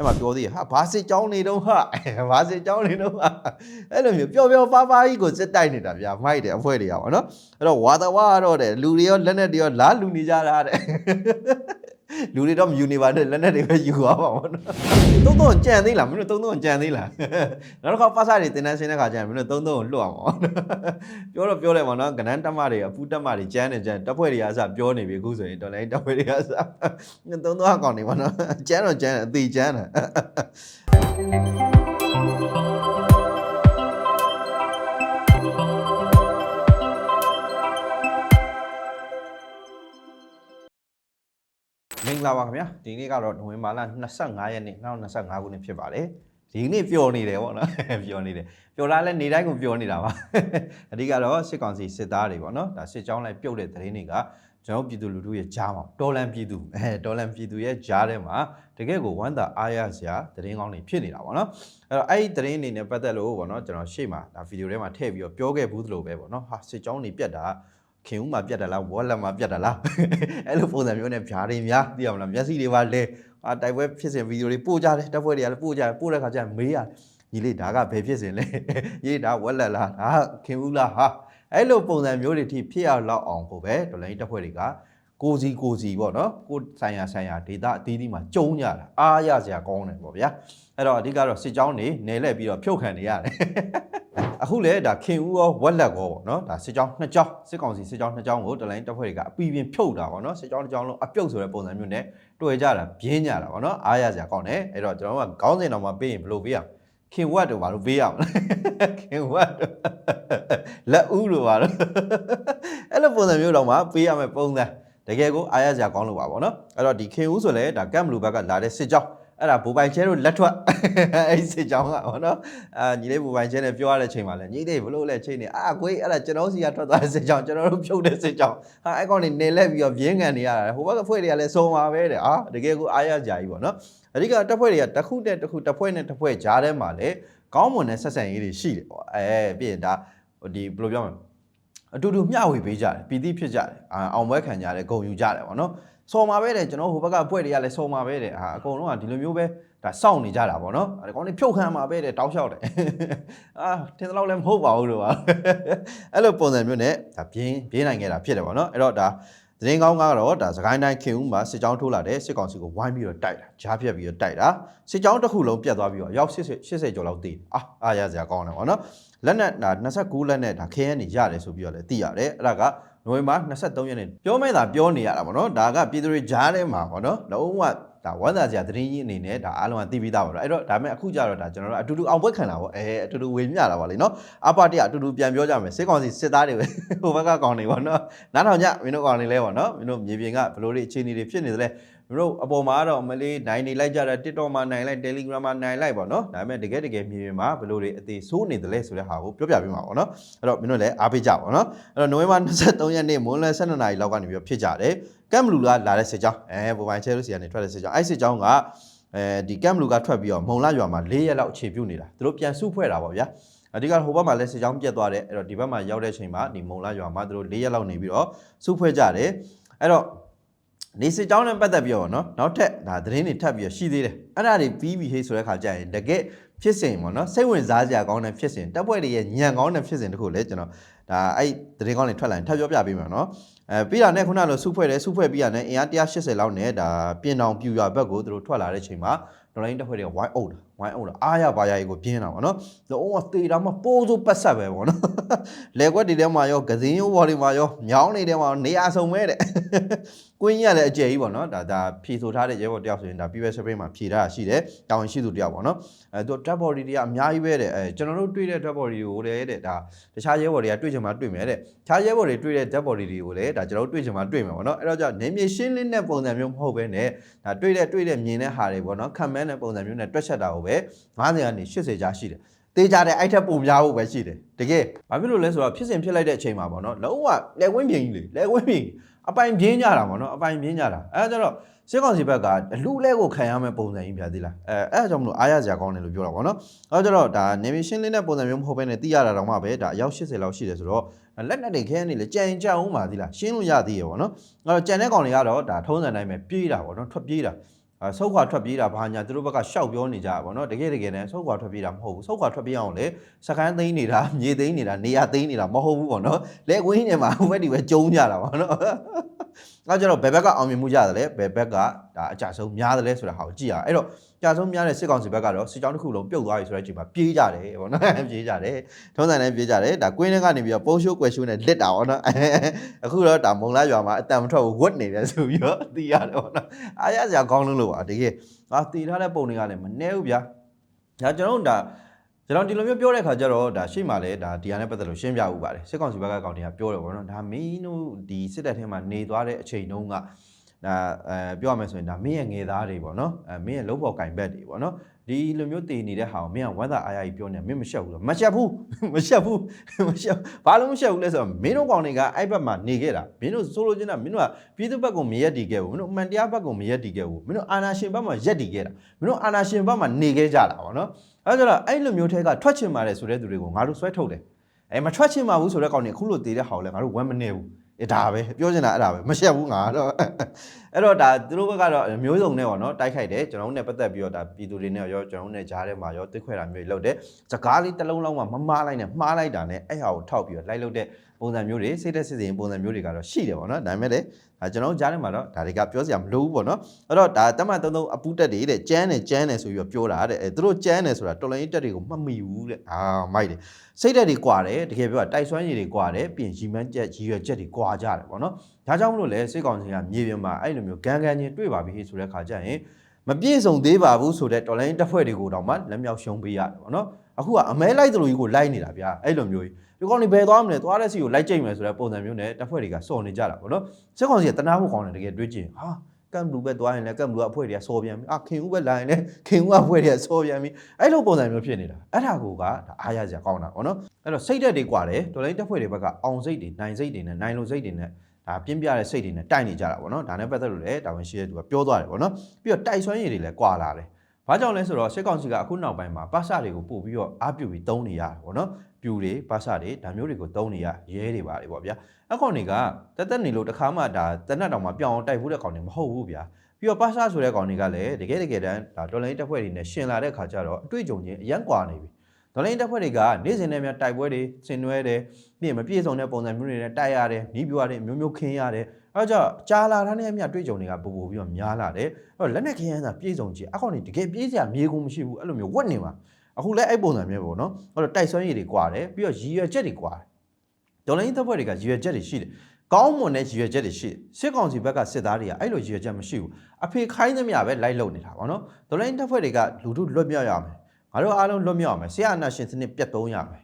အဲ့မှာပြောသေးတယ်ဟာဘာစစ်ကြောင်းနေတော့ဟာဘာစစ်ကြောင်းနေတော့ဟာအဲ့လိုမျိုးပျော်ပျော်ပါးပါးကြီးကိုစစ်တိုက်နေတာဗျာမိုက်တယ်အဖွဲတွေကပေါ့နော်အဲ့တော့ဝါသဝါကတော့တဲ့လူတွေရောလက်နက်တွေရောလာလူနေကြတာတဲ့ လူတွေတော့မယူနေပါနဲ့လက်နက်တွေပဲယူသွားပါဘောနော်သုံးသုံးကြံသေးလားမင်းတို့သုံးသုံးကြံသေးလားနောက်တစ်ခါပတ်စားတွေတင်တန်းဆင်းတဲ့ခါကျရင်မင်းတို့သုံးသုံးကိုလွတ်အောင်ပေါ့ပြောတော့ပြောလိုက်ပါနော်ကနန်းတက်မတွေအပူတက်မတွေကျန်းနေကျန်းတပ်ဖွဲ့တွေကအစပြောနေပြီအခုဆိုရင်တော်လိုင်းတပ်ဖွဲ့တွေကအစသုံးသုံးအကောင်နေပါနော်ကျန်းတော့ကျန်းတယ်အသေးကျန်းတယ် မင်္ဂလာပါခင်ဗျာဒီနေ့ကတော့နိုဝင်ဘာလ25ရက်နေ့2025ခုနှစ်ဖြစ်ပါတယ်ဒီနေ့ပျော်နေတယ်ပေါ့နော်ပျော်နေတယ်ပျော်လာလဲနေတိုင်းကိုပျော်နေတာပါအဓိကတော့စစ်ကောင်စီစစ်သားတွေပေါ့နော်ဒါစစ်ကြောင်းလိုက်ပြုတ်တဲ့သတင်းတွေကကျွန်တော်ပြည်သူလူထုရဲ့ကြားမှာတော်လန်ပြည်သူအဲတော်လန်ပြည်သူရဲ့ကြားထဲမှာတကယ့်ကိုဝမ်းသာအားရစရာသတင်းကောင်းတွေဖြစ်နေတာပေါ့နော်အဲ့တော့အဲ့ဒီသတင်းတွေနဲ့ပတ်သက်လို့ပေါ့နော်ကျွန်တော်ရှေ့မှာဒါဗီဒီယိုထဲမှာထည့်ပြီးတော့ပြောခဲ့ဘူးသလိုပဲပေါ့နော်ဟာစစ်ကြောင်းတွေပြတ်တာ ခင်ဦးမှာပြတ်တယ်လားဝေါ်လက်မှာပြတ်တယ်လားအဲ့လိုပုံစံမျိုးနဲ့ဖြားတွေများသိအောင်လားမျက်စိတွေပါလဲအာတိုက်ပွဲဖြစ်စဉ်ဗီဒီယိုတွေပို့ကြတယ်တပ်ဖွဲ့တွေကလည်းပို့ကြတယ်ပို့တဲ့ခါကျရင်မေးရတယ်ညီလေးဒါကဘယ်ဖြစ်စဉ်လဲညီလေးဒါဝက်လက်လားဒါခင်ဦးလားဟာအဲ့လိုပုံစံမျိုးတွေထိဖြစ်ရလောက်အောင်ကိုပဲဒေါ်လာကြီးတပ်ဖွဲ့တွေက ကိုစီကိုစီပေါ့နော်ကိုဆိုင်ရာဆိုင်ရာဒေတာအသီးသီးမှာကျုံကြတာအားရစရာကောင်းတယ်ပေါ့ဗျာအဲ့တော့အဓိကတော့စစ်ကြောင်းတွေနေလဲပြီးတော့ဖြုတ်ခံနေရတယ်အခုလေဒါခင်ဦးရောဝက်လက်ရောပေါ့နော်ဒါစစ်ကြောင်းနှစ်ကြောင်းစစ်ကောင်စီစစ်ကြောင်းနှစ်ကြောင်းကိုတလိုင်းတပ်ဖွဲ့တွေကအပီပင်ဖြုတ်တာပေါ့နော်စစ်ကြောင်းတစ်ကြောင်းလုံးအပြုတ်ဆိုတဲ့ပုံစံမျိုးနဲ့တွေ့ကြတာပြင်းကြတာပေါ့နော်အားရစရာကောင်းတယ်အဲ့တော့ကျွန်တော်တို့ကခေါင်းစဉ်တော်မှာပေးရင်ဘယ်လိုပေးရမလဲခင်ဝက်တို့ဘာလို့ပေးရမလဲခင်ဝက်တို့လက်ဦးတို့ဘာလို့အဲ့လိုပုံစံမျိုးတော့မှပေးရမယ်ပုံစံ တကယ်ကိုအားရစရာကောင်းလို့ပါပေါ့နော်အဲ့တော့ဒီခင်ဦးဆိုလဲဒါကမ်ဘလူဘက်ကလာတဲ့စစ်ကြောင်းအဲ့ဒါဘူပိုင်ချဲတို့လက်ထွက်အဲ့ဒီစစ်ကြောင်းကဟောနော်အာညီလေးဘူပိုင်ချဲနဲ့ပြောရတဲ့ချိန်မှာလဲညီလေးဘလို့လဲချိန်နေအာကိုကြီးအဲ့ဒါကျွန်တော်စီကထွက်သွားတဲ့စစ်ကြောင်းကျွန်တော်တို့ဖြုတ်တဲ့စစ်ကြောင်းဟာအဲ့ကောင်နေနေလက်ပြီးတော့ပြင်းကန်နေရတာဟိုဘက်ကဖွဲ့တွေကလည်းစုံပါပဲတဲ့အာတကယ်ကိုအားရကြကြီးပေါ့နော်အဓိကတပ်ဖွဲ့တွေကတစ်ခုနဲ့တစ်ခုတစ်ဖွဲ့နဲ့တစ်ဖွဲ့ကြားထဲမှာလဲကောင်းမွန်တဲ့ဆက်ဆံရေးတွေရှိတယ်ပေါ့အဲပြီးရင်ဒါဟိုဒီဘယ်လိုပြောမလဲ အတူတူမျှဝေပေးကြတယ်ပီတိဖြစ်ကြတယ်အာအောင်ပွဲခံကြတယ်ဂုံယူကြတယ်ပေါ့နော်စော်မှာပဲတဲ့ကျွန်တော်ဟိုဘက်ကအဖွဲ့တွေကလည်းစော်မှာပဲတဲ့ဟာအကုန်လုံးကဒီလိုမျိုးပဲဒါစောင့်နေကြတာပေါ့နော်အဲကောင်းနေဖြုတ်ခံမှာပဲတဲ့တောက်လျှောက်တယ်အာထင်သလောက်လည်းမဟုတ်ပါဘူးလို့ပါအဲ့လိုပုံစံမျိုးနဲ့ဒါပြင်းပြင်းနိုင်ခဲ့တာဖြစ်တယ်ပေါ့နော်အဲ့တော့ဒါသတင်းကောင်းကတော့ဒါစကိုင်းတိုင်းခင်ဦးမှာစစ်ကြောင်းထိုးလာတဲ့စစ်ကောင်စီကိုဝိုင်းပြီးတော့တိုက်တာကြားဖြတ်ပြီးတော့တိုက်တာစစ်ကြောင်းတစ်ခုလုံးပြတ်သွားပြီးတော့ရောက်80 80ကျော်လောက်တည်အာအားရစရာကောင်းတယ်ပေါ့နော် လက်နဲ့ဒါ29လက်နဲ့ဒါခဲရနေရတယ်ဆိုပြီးတော့လည်းသိရတယ်အဲ့ဒါကနိုဝင်ဘာ23ရက်နေ့ပြောမဲ့တာပြောနေရတာဗောနော်ဒါကပြည်သူတွေကြားထဲမှာဗောနော်လုံးဝဒါဝမ်းသာစရာသတင်းကြီးအနေနဲ့ဒါအားလုံးကသိပြီးသားပါတော့အဲ့တော့ဒါပေမဲ့အခုကြတော့ဒါကျွန်တော်တို့အတူတူအောင်ပွဲခံတာဗောအဲအတူတူဝေမျှတာဗောလေနော်အပါတရအတူတူပြန်ပြောကြမယ်စစ်ကောင်စီစစ်သားတွေပဲဟိုဘက်ကကောင်းနေဗောနော်နားထောင်ကြမင်းတို့ကောင်းနေလဲဗောနော်မင်းတို့မြေပြင်ကဘလို့တွေအခြေအနေတွေဖြစ်နေသလဲမင်း တို့အပေါ်မှာတော့မလေးနိုင်နေလိုက်ကြတာ TikTok မှာနိုင်လိုက် Telegram မှာနိုင်လိုက်ဗောနော်ဒါပေမဲ့တကယ်တကယ်မြေပြင်မှာဘလို့တွေအသေးဆိုးနေသလဲဆိုတဲ့ဟာကိုပြောပြပေးမှာဗောနော်အဲ့တော့မင်းတို့လည်းအားပေးကြပါဗောနော်အဲ့တော့နိုဝင်ဘာ23ရက်နေ့မွန်းလွဲ12နာရီလောက်ကနေပြီးတော့ဖြစ်ကြတယ်ကမ်ဘလူကလာတဲ့စစ်ကြောင်းအဲပုံပိုင်ချဲလို့စီကနေထွက်တဲ့စစ်ကြောင်းအဲ့စစ်ကြောင်းကအဲဒီကမ်ဘလူကထွက်ပြီးတော့မုံလာရွာမှာ၄ရက်လောက်အခြေပြုနေတာသူတို့ပြန်စုဖွဲ့တာဗောဗျာအဓိကဟိုဘက်မှာလည်းစစ်ကြောင်းပြတ်သွားတယ်အဲ့တော့ဒီဘက်မှာရောက်တဲ့ချိန်မှာဒီမုံလာရွာမှာသူတို့၄ရက်လောက်နေပြီးတော့စုဖွဲ့ကြတယ်အဲ့တော့ နေစစ်ကြောင်းနဲ့ပတ်သက်ပြီးတော့နော်နောက်ထပ်ဒါသတင်းတွေထပ်ပြီးတော့ရှိသေးတယ်အဲ့ဒါတွေပြီးပြီဟေးဆိုတဲ့ခါကျရင်တကယ်ဖြစ်စဉ်ပေါ့နော်စိတ်ဝင်စားစရာကောင်းတဲ့ဖြစ်စဉ်တပ်ဖွဲ့တွေရဲ့ညံကောင်းတဲ့ဖြစ်စဉ်တခုလည်းကျွန်တော်ဒါအဲ့သတင်းကောင်းတွေထွက်လာရင်ထပ်ပြောပြပေးမယ်နော်အဲပြီးတာနဲ့ခုနလိုစုဖွဲ့တယ်စုဖွဲ့ပြီးတာနဲ့အင်အား180လောက်နဲ့ဒါပြင်တောင်ပြူရွာဘက်ကိုသူတို့ထွက်လာတဲ့ချိန်မှာဒေါ်လာရင်းတပ်ဖွဲ့တွေကဝိုင်းအုပ်တာ ဝိုင်းအုပ်တာအားရပါရရေးကိုပြင်းတာပေါ့နော်လုံးဝသေတာမှပိုးစိုးပတ်ဆက်ပဲပေါ့နော်လေကွက်တွေထဲမှာရောဂဇင်းရိုးဘော်တွေမှာရောညောင်းတွေထဲမှာနေရာဆုံးပဲတဲ့ကွင်းကြီးကလည်းအကျယ်ကြီးပေါ့နော်ဒါဒါဖြီဆိုထားတဲ့ရဲဘော်တယောက်ဆိုရင်ဒါ PVS Spring မှာဖြီထားတာရှိတယ်တောင်ရှိသူတယောက်ပေါ့နော်အဲသူ dead body တွေကအများကြီးပဲတဲ့အဲကျွန်တော်တို့တွေ့တဲ့ dead body တွေကိုလည်းတဲ့ဒါတခြားရဲဘော်တွေကတွေ့ချင်မှတွေ့မယ်တဲ့တခြားရဲဘော်တွေတွေ့တဲ့ dead body တွေကိုလည်းဒါကျွန်တော်တို့တွေ့ချင်မှတွေ့မယ်ပေါ့နော်အဲ့တော့ကြောင့်နေမြေရှင်းလင်းတဲ့ပုံစံမျိုးမဟုတ်ဘဲနဲ့ဒါတွေ့တဲ့တွေ့တဲ့မြင်တဲ့ဟာတွေပေါ့နော်ခံမဲတဲ့ပုံစံမျိုးနဲ့တွက်ချက်တာကိုပဲ90ကနေ80ကြားရှိတယ်တေးကြတဲ့အဲ့ထက်ပုံများဖို့ပဲရှိတယ်တကယ်ဘာဖြစ်လို့လဲဆိုတော့ဖြစ်စဉ်ဖြစ်လိုက်တဲ့အချိန်မှာပေါ့နော်လုံးဝလက်ဝင်းပြင်းကြီးလေလက်ဝင်းပြင်းအပိုင်ပြင်းကြတာပေါ့နော်အပိုင်ပြင်းကြတာအဲဒါကြတော့စစ်ကောင်စီဘက်ကအလူလဲကိုခံရမယ့်ပုံစံကြီးပြသေးလားအဲအဲအကြောင်းမလို့အားရစရာကောင်းတယ်လို့ပြောတာပေါ့နော်အဲဒါကြတော့ဒါနေမီရှင်းလင်းတဲ့ပုံစံမျိုးမဟုတ်ဘဲနဲ့သိရတာတော့မှပဲဒါအယောက်80လောက်ရှိတယ်ဆိုတော့လက်နက်တွေခဲနေလေကြံကြံအောင်ပါသေးလားရှင်းလို့ရသေးရပေါ့နော်အဲတော့ကြံတဲ့ကောင်တွေကတော့ဒါထုံးစံတိုင်းပဲပြေးတာပေါ့နော်ထွက်ပြေးတာအာ ဆုတ်ခွာထွက်ပြေးတာဘာညာသူတို့ဘက်ကရှောက်ပြောနေကြတာပေါ့နော်တကယ်တကယ်နဲ့ဆုတ်ခွာထွက်ပြေးတာမဟုတ်ဘူးဆုတ်ခွာထွက်ပြေးအောင်လေစကန်းသိမ်းနေတာမြေသိမ်းနေတာနေရာသိမ်းနေတာမဟုတ်ဘူးပေါ့နော်လက်ကွင်းထဲမှာဟိုဘက်ဒီပဲကျုံကြတာပေါ့နော် အဲကြတော့ဘယ်ဘက်ကအောင်မြင်မှုရတယ်လဲဘယ်ဘက်ကဒါအကြဆုံးများတယ်လဲဆိုတာဟာကိုကြည့်ရအောင်အဲ့တော့ကြာဆုံးများတဲ့စစ်ကောင်စီဘက်ကတော့စစ်ကြောင်းတစ်ခုလုံးပြုတ်သွားပြီဆိုတဲ့အချိန်မှာပြေးကြတယ်ပေါ့နော်ပြေးကြတယ်ထုံးစံနဲ့ပြေးကြတယ်ဒါကွင်းထဲကနေပြီးတော့ပိုးရှိုးကွယ်ရှိုးနဲ့လစ်တာပေါ့နော်အခုတော့ဒါမုံလာရွာမှာအတန်မထွက်ဘူးဝတ်နေတယ်ဆိုပြီးတော့သိရတယ်ပေါ့နော်အားရစရာကောင်းလို့လို့ပါတကယ်အာတည်ထားတဲ့ပုံတွေကလည်းမနှဲဘူးဗျာဒါကျွန်တော်တို့ဒါ ကျွန်တော်ဒီလိုမျိုးပြောတဲ့ခါကျတော့ဒါရှေ့မှာလဲဒါဒီဟာနဲ့ပတ်သက်လို့ရှင်းပြဥပါတယ်စစ်ကောင်စီဘက်ကကောင်တွေကပြောတယ်ပေါ့နော်ဒါမင်းတို့ဒီစစ်တပ်ထဲမှာနေသွားတဲ့အချိန်တုန်းက ဒါအဲပြောရမယ်ဆိုရင်ဒါမင်းရဲ့ငယ်သားတွေပေါ့နော်အဲမင်းရဲ့လုံးပေါ်ကင်ဘက်တွေပေါ့နော်ဒီလိုမျိုးတည်နေတဲ့ဟာကိုမင်းကဝမ်းသာအားရကြီးပြောနေမင်းမရှက်ဘူးလို့မရှက်ဘူးမရှက်ဘူးမရှက်ဘာလို့မရှက်ဘူးလဲဆိုတော့မင်းတို့ကောင်တွေကအဲ့ဘက်မှာနေခဲ့တာမင်းတို့ဆိုလိုချင်တာမင်းတို့ကပြည်သူဘက်ကမရက်တည်ခဲ့ဘူးမင်းတို့အမှန်တရားဘက်ကမရက်တည်ခဲ့ဘူးမင်းတို့အာဏာရှင်ဘက်မှာရက်တည်ခဲ့တာမင်းတို့အာဏာရှင်ဘက်မှာနေခဲ့ကြတာပေါ့နော်အဲဒါဆိုတော့အဲ့လိုမျိုးထဲကထွက်ချင်ပါတယ်ဆိုတဲ့သူတွေကိုငါတို့ဆွဲထုတ်တယ်အဲမထွက်ချင်ပါဘူးဆိုတဲ့ကောင်တွေအခုလိုတည်တဲ့ဟာကိုလည်းငါတို့ဝမ်းမနေဘူး အဲဒါပဲပြောချင်တာအဲ့ဒါပဲမရှက်ဘူးငါတော့အဲ့တော့ဒါသူတို့ဘက်ကတော့မျိုးစုံနဲ့ပေါ့နော်တိုက်ခိုက်တယ်ကျွန်တော်တို့နဲ့ပတ်သက်ပြီးတော့ဒါပြည်သူတွေနဲ့ရောကျွန်တော်တို့နဲ့ကြားထဲမှာရောတစ်ခွဲတာမျိုးတွေလုပ်တယ်စကားလေးတစ်လုံးလုံးမှမမှားလိုက်နဲ့မှားလိုက်တာနဲ့အဲ့ဟာကိုထောက်ပြီးတော့လိုက်လုပ်တဲ့ပုံစံမျိုးတွေစိတ်သက်စစ်စင်ပုံစံမျိုးတွေကတော့ရှိတယ်ပေါ့နော်ဒါပေမဲ့လည်း ဒါကျွန်တော်တို့ကြားထဲမှာတော့ဒါတွေကပြောစရာမလိုဘူးပေါ့နော်အဲ့တော့ဒါတမန်သုံးသုံးအပူတက်တွေတဲ့ကျန်းတယ်ကျန်းတယ်ဆိုပြီးတော့ပြောတာတဲ့အဲသူတို့ကျန်းတယ်ဆိုတာတော်လိုင်းတက်တွေကိုမှတ်မိဘူးတဲ့အာမိုက်တယ်စိတ်တက်တွေကွာတယ်တကယ်ပြောတာတိုက်ဆွမ်းရည်တွေကွာတယ်ပြင်ရီမန်းချက်ရီရွယ်ချက်တွေကွာကြတယ်ပေါ့နော်ဒါကြောင့်မလို့လဲစိတ်ကောင်စီကမြေပြင်မှာအဲ့လိုမျိုးဂန်ဂန်ချင်းတွေ့ပါပြီဆိုတဲ့ခါကျရင် မပြည့်စုံသေးပါဘူးဆိုတဲ့တော်လိုင်းတက်ဖွဲ့တွေကိုတော့မှလက်မြောက်ရှုံးပေးရတယ်ပေါ့နော်အခုကအမဲလိုက်သလိုကြီးကိုလိုက်နေတာဗျာအဲ့လိုမျိုးကြီးဒီကောင်တွေဘယ်သွားမလဲသွားတဲ့စီကိုလိုက်ကြိတ်မယ်ဆိုတဲ့ပုံစံမျိုးနဲ့တပ်ဖွဲ့တွေကစော်နေကြတာပေါ့နော်စစ်ကောင်စီကတနာဖို့ကောင်းတယ်တကယ်တွေးကြည့်ဟာကမ်ဘလူးပဲသွားရင်လည်းကမ်ဘလူးအဖွဲ့တွေကစော်ပြန်ပြီအာခင်ဦးပဲလာရင်လည်းခင်ဦးအဖွဲ့တွေကစော်ပြန်ပြီအဲ့လိုပုံစံမျိုးဖြစ်နေတာအဲ့ဒါကိုကဒါအားရစရာကောင်းတာပေါ့နော်အဲ့တော့စိတ်သက်တွေကွာတယ်တော်လိုင်းတပ်ဖွဲ့တွေဘက်ကအောင်စိတ်တွေနိုင်စိတ်တွေနဲ့နိုင်လိုစိတ်တွေနဲ့ ဒါပြင်းပြတဲ့စိတ်တွေနဲ့တိုက်နေကြတာပေါ့နော်ဒါနဲ့ပတ်သက်လို့လည်းတာဝန်ရှိတဲ့သူကပြောသွားတယ်ပေါ့နော်ပြီးတော့တိုက်ဆွမ်းရည်တွေလည်းကွာလာတယ်ဘာကြောင့်လဲဆိုတော့စစ်ကောင်စီကအခုနောက်ပိုင်းမှာပါစတွေကိုပို့ပြီးတော့အားပြုပြီးတုံးနေရတယ်ပေါ့နော်ပြူတွေပါစတွေဒါမျိုးတွေကိုတုံးနေရရဲတွေပါလေပေါ့ဗျာအကောင်တွေကတက်တက်နေလို့တခါမှဒါတနက်တောင်မှပြောင်းအောင်တိုက်ဖို့တဲ့ကောင်တွေမဟုတ်ဘူးဗျာပြီးတော့ပါစဆိုတဲ့ကောင်တွေကလည်းတကယ်တကယ်တမ်းဒါဒေါ်လာတက်ဖွဲ့တွေနဲ့ရှင်လာတဲ့ခါကျတော့အတွေ့အကြုံချင်းအရန်ကွာနေပြီ ဒေါ်လာတက်ဖွဲ့တွေကနေ့စဉ်နဲ့များတိုက်ပွဲတွေဆင်နွှဲတယ်ပြီးရင်မပြည့်စုံတဲ့ပုံစံမျိုးတွေနဲ့တိုက်ရတယ်နီးပြွားတွေမျိုးမျိုးခင်းရတယ်အဲကြောင့်ကြာလာတာနဲ့အမျှတွေ့ကြုံတွေကပူပူပြီးတော့များလာတယ်အဲ့တော့လက်နဲ့ခရမ်းစာပြေးစုံကြည့်အခေါင်နေတကယ်ပြေးစရာမြေကုန်မရှိဘူးအဲ့လိုမျိုးဝတ်နေမှာအခုလည်းအဲ့ပုံစံမျိုးပေါ့နော်အဲ့တော့တိုက်ဆွမ်းရည်တွေကွာတယ်ပြီးတော့ရည်ရွယ်ချက်တွေကွာတယ်ဒေါ်လာရင်းတပ်ဖွဲ့တွေကရည်ရွယ်ချက်တွေရှိတယ်ကောင်းမွန်တဲ့ရည်ရွယ်ချက်တွေရှိတယ်စစ်ကောင်စီဘက်ကစစ်သားတွေကအဲ့လိုရည်ရွယ်ချက်မရှိဘူးအဖေခိုင်းသမျှပဲလိုက်လုပ်နေတာပေါ့နော်ဒေါ်လာရင်းတပ်ဖွဲ့တွေကလူတို့လွတ်မြောက်ရမယ် ငါတို့အားလုံးလွတ်မြောက်ရမယ်ဆရာအနာရှင်စနစ်ပြတ်သုံးရမယ်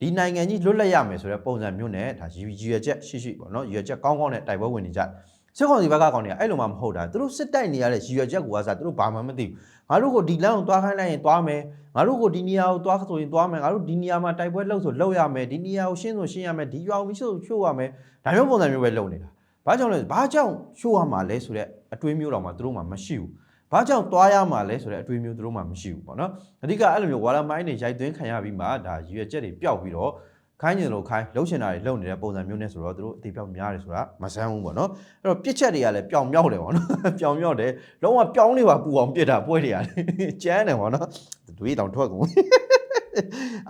ဒီနိုင်ငံကြီးလွတ်လပ်ရမယ်ဆိုတဲ့ပုံစံမျိုးနဲ့ဒါရည်ရွယ်ချက်ရှိရှိပေါ့နော်ရည်ရွယ်ချက်ကောင်းကောင်းနဲ့တိုက်ပွဲဝင်နေကြတယ်စစ်ကောင်စီဘက်ကကောင်တွေကအဲ့လိုမှမဟုတ်တာသူတို့စစ်တိုက်နေရတဲ့ရည်ရွယ်ချက်ကိုကစားသူတို့ဘာမှမသိဘူးငါတို့ကိုဒီလမ်းကိုသွားခိုင်းလိုက်ရင်သွားမယ်ငါတို့ကိုဒီနေရာကိုသွားဆိုရင်သွားမယ်ငါတို့ဒီနေရာမှာတိုက်ပွဲလုပ်ဆိုလုပ်ရမယ်ဒီနေရာကိုရှင်းဆိုရှင်းရမယ်ဒီရွာကိုရှိဆိုရှို့ရမယ်ဒါမျိုးပုံစံမျိုးပဲလုပ်နေတာဘာကြောင့်လဲဘာကြောင့်ရှို့ရမှာလဲဆိုတဲ့အတွေးမျိုးတော့မှသူတို့မှမရှိဘူး ဘာကြောင့်သွားရမှာလဲဆိုတဲ့အတွေးမျိုးသူတို့မှမရှိဘူးပေါ့နော်အဓိကအဲ့လိုမျိုးဝါလာမိုင်းတွေရိုက်သွင်းခံရပြီးမှဒါရည်ရွယ်ချက်တွေပျောက်ပြီးတော့ခိုင်းကျင်လို့ခိုင်းလှုပ်ရှင်တာတွေလှုပ်နေတဲ့ပုံစံမျိုးနဲ့ဆိုတော့သူတို့အသေးပြောက်များတယ်ဆိုတာမဆန်းဘူးပေါ့နော်အဲ့တော့ပြစ်ချက်တွေကလည်းပျောင်မြောက်တယ်ပေါ့နော်ပျောင်မြောက်တယ်လုံးဝပျောင်းနေပါပူအောင်ပြစ်တာပွဲတွေကလည်းကျန်းတယ်ပေါ့နော်တွေးတောင်ထွက်ကုန်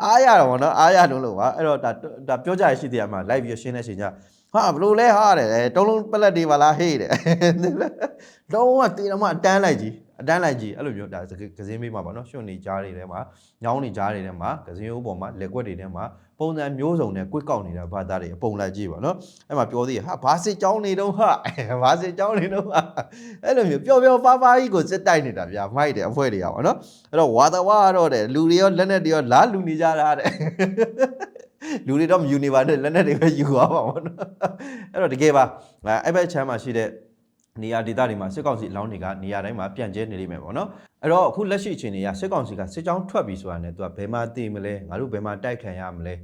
အားရတော့ဗောနော်အားရတော့လို့ပါအဲ့တော့ဒါဒါပြောကြရရှိသေးရမှာ live ပြီးရှင်းတဲ့ချိန်ကျ ဟာဘလို့လဲဟာတယ်တုံးလုံးပလက်တွေပါလားဟေးတယ်လုံးဝတေးတော့မှအတန်းလိုက်ကြီးအတန်းလိုက်ကြီးအဲ့လိုမျိုးဒါကစင်းမေးမှာပါနော်ရွှွန်နေကြားတွေထဲမှာညောင်းနေကြားတွေထဲမှာကစင်းအိုးပေါ်မှာလက်ကွက်တွေထဲမှာပုံစံမျိုးစုံနဲ့ကွက်ကောက်နေတာဘာသားတွေအပုံလိုက်ကြည့်ပါနော်အဲ့မှာပြောသေးရဟာဘာစစ်ကြောင်းနေတော့ဟာဘာစစ်ကြောင်းနေတော့ဟာအဲ့လိုမျိုးပျော်ပျော်ပါးပါးကြီးကိုစစ်တိုက်နေတာဗျာမိုက်တယ်အဖွဲတွေကပါနော်အဲ့တော့ဝါသဝါကတော့တဲ့လူတွေရောလက်နဲ့တွေရောလားလူနေကြတာတဲ့ လူတွေတော့မယူနေပါနဲ့လက်နဲ့တွေပဲယူသွားပါဘောနော်အဲ့တော့တကယ်ပါအဲ့ဘက်ချမ်းမှာရှိတဲ့နေရာဒေသတွေမှာစစ်ကောင်စီအလောင်းတွေကနေရာတိုင်းမှာပြန့်ကျဲနေလိမ့်မယ်ပေါ့နော်အဲ့တော့အခုလက်ရှိအခြေအနေကစစ်ကောင်စီကစစ်ကြောင်းထွက်ပြီဆိုတာနဲ့သူကဘယ်မှာတည်မလဲငါတို့ဘယ်မှာတိုက်ခံရမလဲ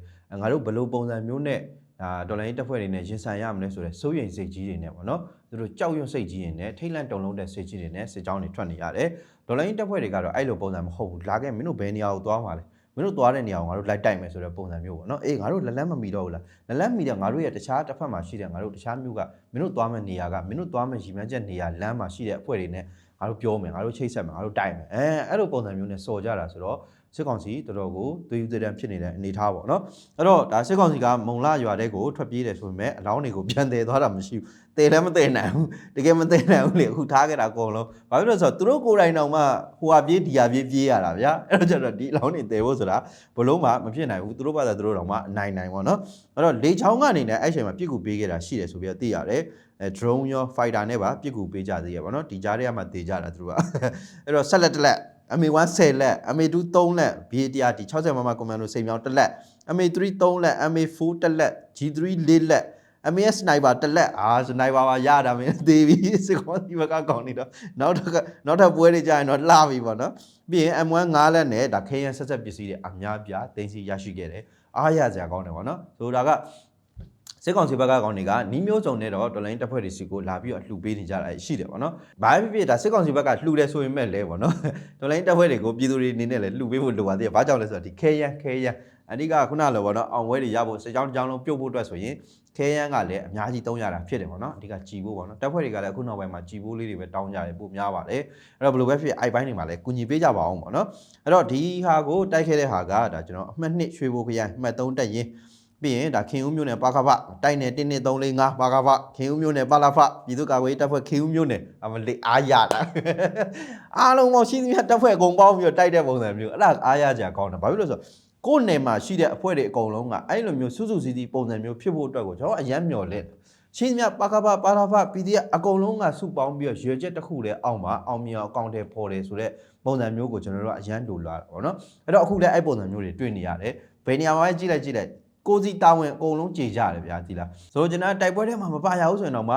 ငါတို့ဘယ်လိုပုံစံမျိုးနဲ့ဒါဒေါ်လာရင်းတပ်ဖွဲ့တွေနဲ့ရင်ဆိုင်ရမလဲဆိုတဲ့စိုးရိမ်စိတ်ကြီးတွေနဲ့ပေါ့နော်သူတို့ကြောက်ရွံ့စိတ်ကြီးတွေနဲ့ထိတ်လန့်တုန်လှုပ်တဲ့စိတ်ကြီးတွေနဲ့စစ်ကြောင်းတွေထွက်နေရတယ်ဒေါ်လာရင်းတပ်ဖွဲ့တွေကတော့အဲ့လိုပုံစံမဟုတ်ဘူးလာခဲ့မင်းတို့ဘယ်နေရာကိုသွားမှာလဲ မင်းတို့သွားတဲ့နေရာကိုငါတို့လိုက်တိုက်မယ်ဆိုတဲ့ပုံစံမျိုးပေါ့နော်အေးငါတို့လက်လန်းမမီတော့ဘူးလားလက်လန်းမီတဲ့ငါတို့ရဲ့တခြားတစ်ဖက်မှာရှိတဲ့ငါတို့တခြားမျိုးကမင်းတို့သွားမယ့်နေရာကမင်းတို့သွားမယ့်ရည်မှန်းချက်နေရာလမ်းမှာရှိတဲ့အဖွဲ့တွေနဲ့ငငါတို့ပြောမယ်ငါတို့ချိတ်ဆက်မယ်ငါတို့တိုက်မယ်အဲအဲ့လိုပုံစံမျိုးနဲ့စော်ကြတာဆိုတော့ စစ်ကောင်စီတော်တော်ကိုသွေးယူသွေးတန်းဖြစ်နေတဲ့အနေအထားပေါ့နော်အဲ့တော့ဒါစစ်ကောင်စီကမုံလာရွာတဲ့ကိုထွက်ပြေးတယ်ဆိုပေမဲ့အလောင်းတွေကိုပြန်တည်သွားတာမရှိဘူးတည်လည်းမတည်နိုင်ဘူးတကယ်မတည်နိုင်ဘူးလေအခုထားခဲ့တာအကုန်လုံးဘာဖြစ်လို့လဲဆိုတော့သူတို့ကိုယ်တိုင်တောင်မှဟိုဟာပြေးဒီဟာပြေးပြေးရတာဗျာအဲ့တော့ကျတော့ဒီအလောင်းတွေတည်ဖို့ဆိုတာဘလုံးမှမဖြစ်နိုင်ဘူးသူတို့ဘာသာသူတို့တောင်မှအနိုင်နိုင်ပေါ့နော်အဲ့တော့လေချောင်းကနေလည်းအဲ့ချိန်မှာပြစ်ကူပေးခဲ့တာရှိတယ်ဆိုပြီးတော့သိရတယ်အဲ drone ရော fighter နဲ့ပါပြစ်ကူပေးကြသေးရပါတော့ဒီကြားထဲမှာတေကြတာသူတို့ကအဲ့တော့ဆက်လက်တစ်လက် MA1 10လက် MA2 3လက် BA1 ဒီ60မမကွန်မန်ဒိုစိန်မြောင်းတစ်လက် MA3 3လက် MA4 တစ်လက် G3 4လက် MAS sniper တစ်လက်အာ sniper ပါရတာမင်းသေးပြီစစ်ကောဒီဘက်ကကောင်းနေတော့နောက်တစ်ခါနောက်ထပ်ပွဲတွေကြာရင်တော့လှပြီပေါ့နော်ပြီးရင် M1 5လက်နဲ့ဒါခဲရန်ဆက်ဆက်ပစ္စည်းတွေအများပြားတင်စီရရှိခဲ့တယ်အားရစရာကောင်းတယ်ပေါ့နော်ဆိုတာက စစ်ကောင်စီဘက်ကကောင်းတွေကနီးမျိုးစုံနဲ့တော့တော်လိုင်းတပ်ဖွဲ့တွေစီကိုလာပြီးတော့လှူပေးနေကြတာရှိတယ်ပေါ့နော်။ဘာဖြစ်ဖြစ်ဒါစစ်ကောင်စီဘက်ကလှူတယ်ဆိုရင်မဲ့လဲပေါ့နော်။တော်လိုင်းတပ်ဖွဲ့တွေကိုပြည်သူတွေအနေနဲ့လည်းလှူပေးဖို့လိုပါသေးတယ်။ဘာကြောင့်လဲဆိုတော့ဒီခဲရန်ခဲရန်အဓိကခုနလိုပေါ့နော်အောင်ဝဲတွေရဖို့စစ်ကြောင်းတစ်ကြောင်းလုံးပြုတ်ဖို့အတွက်ဆိုရင်ခဲရန်ကလည်းအများကြီးတုံးရတာဖြစ်တယ်ပေါ့နော်။အဓိကကြည်ဖို့ပေါ့နော်။တပ်ဖွဲ့တွေကလည်းအခုနောက်ပိုင်းမှာကြည်ဖို့လေးတွေပဲတောင်းကြတယ်ပိုများပါတယ်။အဲ့တော့ဘယ်လိုပဲဖြစ်အိုက်ပိုင်းတွေမှာလည်းကူညီပေးကြပါအောင်ပေါ့နော်။အဲ့တော့ဒီဟာကိုတိုက်ခဲ့တဲ့ဟာကဒါကျွန်တော်အမှတ်1ရွှေဘိုခရိုင်အမှတ်3တက်ရင် ပြီးရင်ဒါခင်ဦးမျိုးနယ်ပါကဖတိုက်နယ်1 2 3 4 5ပါကဖခင်ဦးမျိုးနယ်ပါလာဖပြည်သူ့ကာကွယ်ရေးတပ်ဖွဲ့ခင်ဦးမျိုးနယ်အမလေးအားရတာအားလုံးပေါင်းရှိသမျှတပ်ဖွဲ့အကုန်ပေါင်းပြီးတော့တိုက်တဲ့ပုံစံမျိုးအဲ့ဒါအားရကြကောင်းတယ်ဘာဖြစ်လို့လဲဆိုတော့ကိုယ်နယ်မှာရှိတဲ့အဖွဲ့တွေအကုန်လုံးကအဲ့လိုမျိုးစုစုစည်းစည်းပုံစံမျိုးဖြစ်ဖို့အတွက်ကိုကျွန်တော်အရန်မျှော်လင့်ရှိသမျှပါကဖပါလာဖပြည်သူအကုန်လုံးကစုပေါင်းပြီးတော့ရွေချက်တစ်ခုလည်းအောင်ပါအောင်မြင်အောင်အကောင့်ထဲပေါ်တယ်ဆိုတော့ပုံစံမျိုးကိုကျွန်တော်တို့ကအရန်လိုလာတာပေါ့နော်အဲ့တော့အခုလည်းအဲ့ပုံစံမျိုးတွေတွေ့နေရတယ်ဘယ်နေရာမှာပဲကြည့်လိုက်ကြည့်လိုက် ကိုစီတာဝန်အကုန်လုံးကြေကြတယ်ဗျာဒီလားဆိုတော့ကျွန်တော်တိုက်ပွဲထဲမှာမပါရဘူးဆိုရင်တော့မှ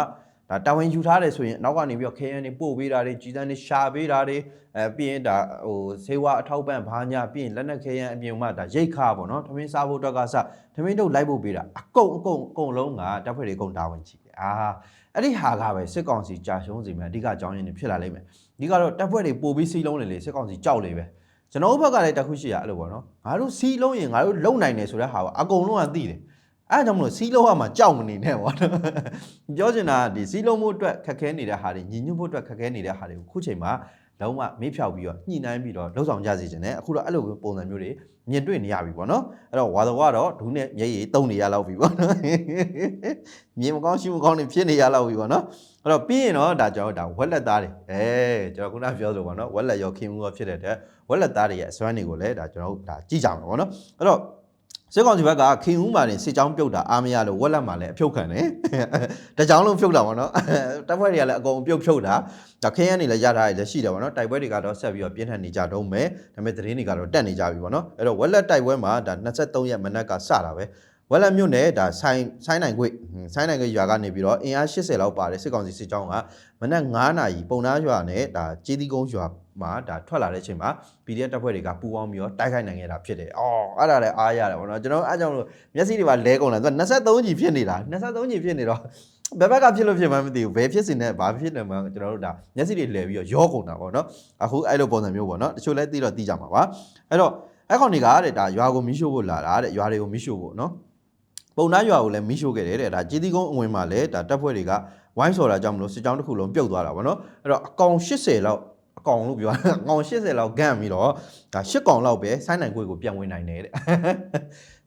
ဒါတာဝန်ယူထားတယ်ဆိုရင်နောက်ကနေပြီးတော့ KN တွေပို့ပေးတာတွေကြီးတန်းတွေရှာပေးတာတွေအဲပြီးရင်ဒါဟိုဆေးဝါးအထောက်ပံ့ဘာညာပြီးရင်လက်နက် KN အပြင်မှာဒါရိတ်ခါပေါ့နော်ထမင်းစားဖို့အတွက်ကစထမင်းတို့လိုက်ဖို့ပေးတာအကုန်အကုန်အကုန်လုံးကတပ်ဖွဲ့တွေအကုန်တာဝန်ချတယ်အာအဲ့ဒီဟာကပဲစစ်ကောင်စီကြာရှုံးစီမယ်အဓိကအကြောင်းရင်းတွေဖြစ်လာလိမ့်မယ်ဒီကတော့တပ်ဖွဲ့တွေပို့ပြီးစီးလုံးလေလေစစ်ကောင်စီကြောက်လေပဲ ကျွန်တော်တို့ဘက်ကလည်းတစ်ခုရှိရအဲ့လိုပေါ့နော်ငါတို့စီးလုံးရင်ငါတို့လုံနိုင်တယ်ဆိုတဲ့ဟာကအကုန်လုံးကသိတယ်အဲ့ဒါကြောင့်မလို့စီးလုံးကမှကြောက်မနေနဲ့ပေါ့နော်ပြောချင်တာကဒီစီးလုံးမှုအတွက်ခက်ခဲနေတဲ့ဟာတွေညီညွတ်ဖို့အတွက်ခက်ခဲနေတဲ့ဟာတွေကိုခုချိန်မှာ လုံးဝမေးဖြောက်ပြီးတော့ညှိနှိုင်းပြီးတော့လှုပ်ဆောင်ကြစီခြင်းနဲ့အခုတော့အဲ့လိုပုံစံမျိုးတွေမြင်တွေ့နေရပြီပေါ့နော်အဲ့တော့ဝါတော်ကတော့ဒူးနဲ့မျက်ရည်တုံနေရလောက်ပြီပေါ့နော်မြင်မကောင်းရှိမကောင်းနေဖြစ်နေရလောက်ပြီပေါ့နော်အဲ့တော့ပြီးရင်တော့ဒါကျွန်တော်ဒါဝက်လက်သားတွေအဲကျွန်တော်ခုနပြောဆိုပေါ့နော်ဝက်လက်ရောခင်ဦးရောဖြစ်တဲ့တဲ့ဝက်လက်သားတွေရဲ့အစွမ်းတွေကိုလည်းဒါကျွန်တော်တို့ဒါကြည့်ကြမှာပေါ့နော်အဲ့တော့ စစ်ကောင်စီဘက်ကခင်ဦးမာတင်စစ်ကြောင်းပြုတ်တာအားမရလို့ဝက်လက်မှာလည်းအဖြုတ်ခံတယ်။တကြောင်လုံးဖြုတ်တာပေါ့နော်။တပ်ဖွဲ့တွေကလည်းအကုန်ပြုတ်ဖြုတ်တာ။ဒါခင်းရနေလည်းရထားရလည်းရှိတယ်ပေါ့နော်။တိုက်ပွဲတွေကတော့ဆက်ပြီးတော့ပြင်းထန်နေကြတော့မယ်။ဒါပေမဲ့သတင်းတွေကတော့တက်နေကြပြီပေါ့နော်။အဲ့တော့ဝက်လက်တိုက်ပွဲမှာဒါ23ရက်မနက်ကစတာပဲ။ဝက်လက်မြို့နယ်ဒါဆိုင်းဆိုင်းနိုင်ခွေဆိုင်းနိုင်ခွေရွာကနေပြီးတော့အင်အား80လောက်ပါတယ်စစ်ကောင်စီစစ်ကြောင်းကမနက်9နာရီပုံနာရွာနဲ့ဒါကြေးသီးကုန်းရွာ မှာဒါထွက်လာတဲ့အချိန်မှာ PDF တပ်ဖွဲ့တွေကပူးပေါင်းပြီးတော့တိုက်ခိုက်နိုင်ခဲ့တာဖြစ်တယ်။အော်အဲ့ဒါလည်းအားရတယ်ဗောနော်ကျွန်တော်အားကြောင့်လို့မျက်စိတွေပါလဲကုန်လာသူက23ကြီးဖြစ်နေတာ23ကြီးဖြစ်နေတော့ဘယ်ဘက်ကဖြစ်လို့ဖြစ်မှမသိဘူးဘယ်ဖြစ်စင်နဲ့ဘာဖြစ်နေမှကျွန်တော်တို့ဒါမျက်စိတွေလဲပြီးတော့ရောကုန်တာဗောနော်အခုအဲ့လိုပုံစံမျိုးဗောနော်တချို့လည်းသိတော့သိကြမှာပါအဲ့တော့အဲ့ခေါင်တွေကတဲ့ဒါရွာကိုမီးရှို့ဖို့လာတာတဲ့ရွာတွေကိုမီးရှို့ဖို့နော်ပုံနာရွာကိုလည်းမီးရှို့ခဲ့တယ်တဲ့ဒါကြေးသီးကုန်းအဝင်မှာလည်းဒါတပ်ဖွဲ့တွေကဝိုင်းစော်တာကြောင့်မလို့စစ်ကြောင်းတစ်ခုလုံးပြုတ်သွားတာဗောနော်အဲ့တော့အကောင်80လောက် အကောင်လို့ပြောတာအကောင်80လောက်ဂန့်ပြီးတော့ဒါ10ကောင်လောက်ပဲဆိုင်းနိုင်ခွေကိုပြန်ဝင်နိုင်တယ်တဲ့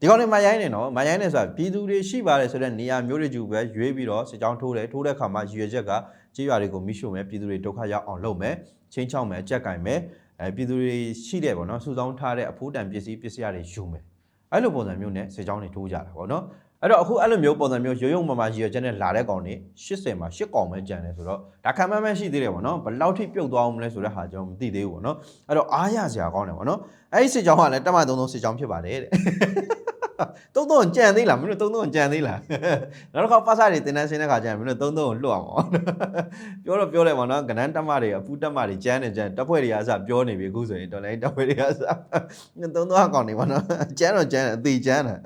ဒီကောင်တွေမရိုင်းနေနော်မရိုင်းနေဆိုတာပြည်သူတွေရှိပါတယ်ဆိုတဲ့နေရာမျိုးတွေကျူပဲရွေးပြီးတော့စစ်ကြောင်းထိုးတယ်ထိုးတဲ့အခါမှာရည်ရွယ်ချက်ကကြေးရွာတွေကိုမိရှုမယ်ပြည်သူတွေဒုက္ခရောက်အောင်လုပ်မယ်ချင်းချောက်မယ်ကြက်ကင်မယ်အဲပြည်သူတွေရှိတယ်ပေါ့နော်စုဆောင်းထားတဲ့အဖိုးတန်ပစ္စည်းပစ္စည်းတွေယူမယ်အဲ့လိုပုံစံမျိုးနဲ့စစ်ကြောင်းတွေထိုးကြတာပေါ့နော် အဲ့တော့အခုအဲ့လိုမျိုးပုံစံမျိုးရုံရုံမှမှရည်ရွယ်ချက်နဲ့လာတဲ့ကောင်တွေ80မှာ10ကောင်ပဲကြံတယ်ဆိုတော့ဒါခံမှန်းမှန်းရှိသေးတယ်ပေါ့နော်ဘယ်လောက်ထိပြုတ်သွားအောင်မလဲဆိုတဲ့ဟာကျွန်တော်မသိသေးဘူးပေါ့နော်အဲ့တော့အားရစရာကောင်းတယ်ပေါ့နော်အဲ့ဒီစစ်ကြောင်းကလည်းတက်မသုံးသုံးစစ်ကြောင်းဖြစ်ပါတယ်တဲ့ တုံးတုံးကြံသေးလားမင်းတို့တုံးတုံးကြံသေးလားနောက်တစ်ခါပတ်စားတွေတင်တန်းဆင်းတဲ့ခါကျရင်မင်းတို့တုံးတုံးကိုလွတ်အောင်ပေါ့ပြောတော့ပြောလိုက်ပါတော့ကနန်းတက်မတွေအပူတက်မတွေကြမ်းနေကြမ်းတပ်ဖွဲ့တွေကအစပြောနေပြီအခုဆိုရင်တော်လိုင်းတပ်ဖွဲ့တွေကအစတုံးတုံးအကောင်နေပါတော့ကြမ်းတော့ကြမ်းတယ်အသေးကြမ်းတယ်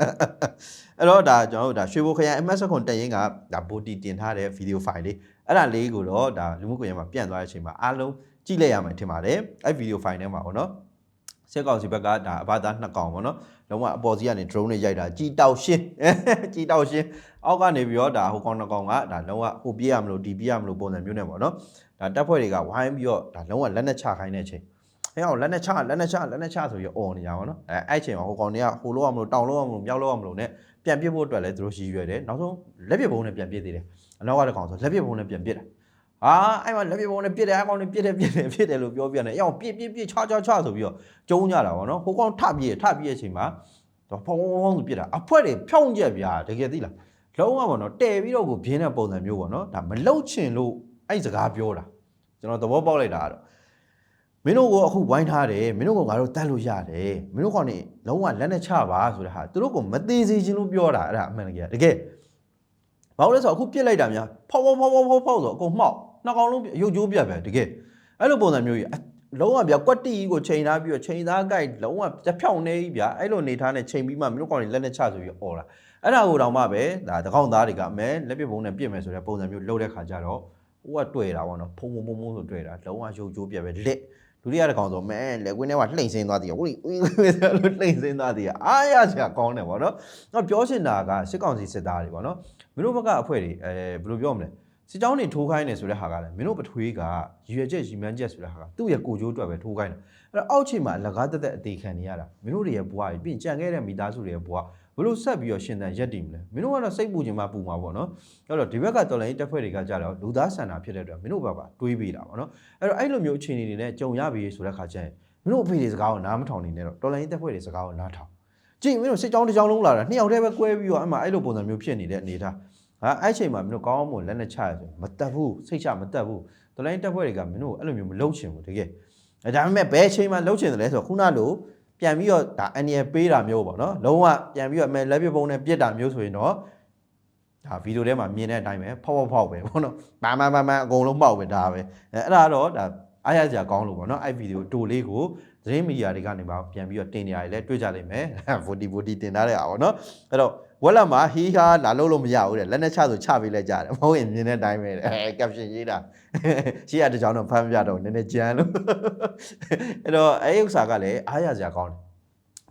အဲ့တော့ဒါကျွန်တော်တို့ဒါရွှေဘိုခရိုင် MS ခွန်တက်ရင်ကဒါဘိုတီတင်ထားတဲ့ဗီဒီယိုဖိုင်လေးအဲ့ဒါလေးကိုတော့ဒါလူမှုကွန်ရက်မှာပြန့်သွားတဲ့အချိန်မှာအားလုံးကြည့်လိုက်ရမယ်ထင်ပါတယ်အဲ့ဗီဒီယိုဖိုင်ထဲမှာပေါ့နော် စစ်ကောင်စီဘက်ကဒါအဘသားနှစ်ကောင်ပေါ့နော်လုံးဝအပေါ်စီကနေ drone နဲ့ရိုက်တာကြီးတောက်ရှင်းကြီးတောက်ရှင်းအောက်ကနေပြီးတော့ဒါဟိုကောင်နှစ်ကောင်ကဒါလုံးဝဟိုပြေးရမလို့ဒီပြေးရမလို့ပုံစံမျိုးနဲ့ပေါ့နော်ဒါတပ်ဖွဲ့တွေကဝိုင်းပြီးတော့ဒါလုံးဝလက်နက်ချခိုင်းတဲ့အချိန်အဲအောင်လက်နက်ချလက်နက်ချလက်နက်ချဆိုပြီးអော်နေကြပါတော့အဲအဲ့အချိန်မှာဟိုကောင်တွေကဟိုလောက်အောင်မလို့တောင်လောက်အောင်မလို့မြောက်လောက်အောင်မလို့ ਨੇ ပြန်ပစ်ဖို့အတွက်လည်းသူတို့ရည်ရွယ်တယ်နောက်ဆုံးလက်ပစ်ဘုံနဲ့ပြန်ပစ်သေးတယ်အနောက်ကတကောင်ဆိုလက်ပစ်ဘုံနဲ့ပြန်ပစ်တာ ဟာအဲ့မှာလက်ပစ်ဘုံနဲ့ပစ်တယ်အကောင်နဲ့ပစ်တယ်ပစ်တယ်ပစ်တယ်လို့ပြောပြတယ်အဲအောင်ပစ်ပစ်ပစ်ချချချဆိုပြီးတော့ကျုံးကြတာပေါ့နော်ဟိုကောင်ထပစ်ထပစ်တဲ့အချိန်မှာတော့ဖုံဖုံဖုံဆိုပစ်တာအဖွဲတွေဖြောင်းချက်ဗျာတကယ်သိလားလုံးဝပေါ့နော်တဲပြီးတော့ကိုပြင်းတဲ့ပုံစံမျိုးပေါ့နော်ဒါမလှုပ်ချင်လို့အဲ့ဒီစကားပြောတာကျွန်တော်သဘောပေါက်လိုက်တာကတော့မင်းတို့ကအခုဝိုင်းထားတယ်မင်းတို့ကငါတို့တတ်လို့ရတယ်မင်းတို့ကောင်နေလုံးဝလက်နဲ့ချပါဆိုတဲ့ဟာသူတို့ကမသေးစေချင်လို့ပြောတာအဲ့ဒါအမှန်တကယ်တကယ်ဘာလို့လဲဆိုတော့အခုပြစ်လိုက်တာများဖောက်ဖောက်ဖောက်ဖောက်ဖောက်ဖောက်ဆိုအကုန်မှောက် နှစ်ကောင်လုံးရုပ်ကြိုးပြတ်ပဲတကယ်အဲ့လိုပုံစံမျိုးကြီးလုံးဝဗျာကွက်တီကြီးကိုချိန်ထားပြီးတော့ချိန်သားကြိုက်လုံးဝကြဖြောင်းနေကြီးဗျာအဲ့လိုနေထားနဲ့ချိန်ပြီးမှမင်းတို့ကောင်နေလက်နဲ့ချဆိုပြီးអော်တာအဲ့ဒါကိုတောင်မှပဲဒါတကောင်းသားတွေကမဲလက်ပစ်ဘုံနဲ့ပြစ်မယ်ဆိုတဲ့ပုံစံမျိုးလှုပ်တဲ့ခါကျတော့ဟိုကတွေ့တာပေါ့နော်ဖုံဖုံဖုံဖုံဆိုတွေ့တာလုံးဝရုပ်ကြိုးပြက်ပဲလက်ဒုတိယတကောင်ဆိုမဲလက်ကွင်းထဲမှာလှိမ့်စင်းသွားတည်ဝိဝိဝိဆိုလို့လှိမ့်စင်းသွားတည်အားရစရာကောင်းတယ်ပေါ့နော်တော့ပြောချင်တာကစစ်ကောင်စီစစ်သားတွေပေါ့နော်မင်းတို့ဘက်ကအဖွဲတွေအဲဘယ်လိုပြောမလဲ စစ်ကြောင်းတွေထိုးခိုင်းနေဆိုတဲ့ဟာကလည်းမင်းတို့ပထွေးကရွယ်ချက်ရီမန်းချက်ဆိုတဲ့ဟာကသူ့ရဲ့ကိုကြိုးအတွက်ပဲထိုးခိုင်းတာအဲ့တော့အောက်ချိန်မှာအလကားတက်တက်အသေးခံနေရတာမင်းတို့တွေရဲ့ဘွားကြီးပြီးရင်ကြံခဲ့တဲ့မိသားစုတွေရဲ့ဘွားဘလို့ဆက်ပြီးတော့ရှင်သန်ရက်တည်မလဲမင်းတို့ကတော့စိတ်ပူခြင်းမှပူမှာပေါ့နော်အဲ့တော့ဒီဘက်ကတော်လိုင်းတက်ဖွဲ့တွေကကြတော့လူသားဆန္ဒဖြစ်တဲ့အတွက်မင်းတို့ဘက်ကတွေးပြီးတာပေါ့နော်အဲ့တော့အဲ့လိုမျိုးအခြေအနေတွေနဲ့ကြုံရပြီဆိုတဲ့ခါကျရင်မင်းတို့အဖေတွေစကားကိုနားမထောင်နေနဲ့တော့တော်လိုင်းတက်ဖွဲ့တွေစကားကိုနားထောင်ကြည့်မင်းတို့စစ်ကြောင်းတစ်ကြောင်းလုံးလာတာနှစ်ယောက်တည်းပဲကွဲပြီးတော့အဲ့မှာအဲ့လိုပုံစံမျိုးဖြစ်နေတဲ့အနေထား ဟာအဲ့ချိန်မှာမင်းတို့ကောင်းအောင်လက်နဲ့ချရဆိုမတက်ဘူးစိတ်ချမတက်ဘူးတော်လိုင်းတက်ဖွဲ့တွေကမင်းတို့အဲ့လိုမျိုးမလုပ်ချင်ဘူးတကယ်အဲဒါပေမဲ့ဘယ်ချိန်မှာလုပ်ချင်တယ်လဲဆိုတော့ခုနလိုပြန်ပြီးတော့ဒါအန်ရပေးတာမျိုးပေါ့နော်လုံးဝပြန်ပြီးတော့အမေလက်ပြပုံနဲ့ပြစ်တာမျိုးဆိုရင်တော့ဒါဗီဒီယိုထဲမှာမြင်တဲ့အတိုင်းပဲဖောက်ဖောက်ဖောက်ပဲပေါ့နော်ဘာမှမမှန်အကုန်လုံးပေါက်ပဲဒါပဲအဲအဲ့ဒါတော့ဒါအားရစရာကောင်းလို့ပေါ့နော်အဲ့ဗီဒီယိုတိုလေးကိုသတင်းမီဒီယာတွေကနေပါပြန်ပြီးတော့တင်နေရတယ်လဲတွေ့ကြလိမ့်မယ်ဗိုတီဗိုတီတင်ထားတဲ့အားပေါ့နော်အဲ့တော့ ဝက်လက်မှာဟီးဟာလာလို့လို့မရဘူးတဲ့လက်နဲ့ချဆိုချပေးလိုက်ကြတယ်မဟုတ်ရင်မြင်တဲ့အတိုင်းပဲတဲ့အဲကပ်ရှင်ရေးတာရှေ့ရတဲ့ကြောင်တော့ဖမ်းမပြတော့နည်းနည်းကြမ်းလို့အဲ့တော့အဲ့ဥစ္စာကလည်းအားရစရာကောင်းတယ်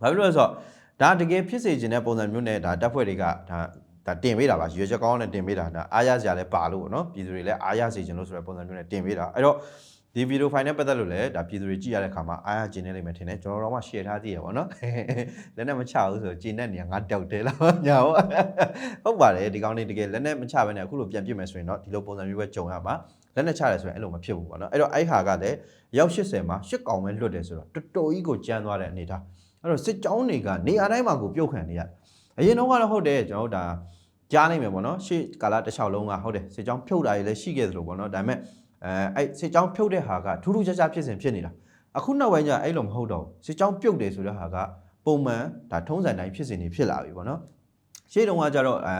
။ဘာဖြစ်လို့လဲဆိုတော့ဒါတကယ်ဖြစ်စေခြင်းတဲ့ပုံစံမျိုးနဲ့ဒါတက်ဖွဲ့တွေကဒါဒါတင်ပေးတာပါရွေချက်ကောင်းနဲ့တင်ပေးတာဒါအားရစရာလည်းပါလို့ပေါ့နော်ပြည်သူတွေလည်းအားရစေခြင်းလို့ဆိုတဲ့ပုံစံမျိုးနဲ့တင်ပေးတာအဲ့တော့ ဒီဗီဒီယိုဖိုင်နဲ့ပတ်သက်လို့လည်းဒါပြည်သူတွေကြည့်ရတဲ့အခါမှာအားရခြင်းနေလိမ့်မယ်ထင်တယ်ကျွန်တော်တို့တော့မှ share ထားသေးရပါတော့နော်လက်နဲ့မချဘူးဆိုတော့ကျင်းတဲ့နေရာငါတောက်တယ်လားညာဟုတ်ဟုတ်ပါတယ်ဒီကောင်းလေးတကယ်လက်နဲ့မချဘဲနဲ့အခုလိုပြန်ပြစ်မယ်ဆိုရင်တော့ဒီလိုပုံစံမျိုးပဲကြုံရမှာလက်နဲ့ချတယ်ဆိုရင်အဲ့လိုမဖြစ်ဘူးပေါ့နော်အဲ့တော့အဲ့ဟာကလည်းရောက်80မှာ10កောင်ပဲလွတ်တယ်ဆိုတော့တော်တော်ကြီးကိုကြမ်းသွားတဲ့အနေထားအဲ့တော့စစ်ကြောင်းတွေကနေရာတိုင်းမှာကိုပြုတ်ခံနေရတယ်အရင်တော့ကတော့ဟုတ်တယ်ကျွန်တော်တို့ဒါကြားနိုင်မယ်ပေါ့နော်ရှေ့ကာလတစ်လျှောက်လုံးကဟုတ်တယ်စစ်ကြောင်းဖြုတ်တာတွေလည်းရှိခဲ့သလိုပေါ့နော်ဒါပေမဲ့ အဲအဲ့စစ်ကြောင်းဖြုတ်တဲ့ဟာကထူးထူးခြားခြားဖြစ်စဉ်ဖြစ်နေတာအခုနောက်ပိုင်းကျအဲ့လိုမဟုတ်တော့ဘူးစစ်ကြောင်းပြုတ်တယ်ဆိုတဲ့ဟာကပုံမှန်ဒါထုံးစံတိုင်းဖြစ်စဉ်တွေဖြစ်လာပြီပေါ့နော်ရှေ့တုန်းကကျတော့အဲ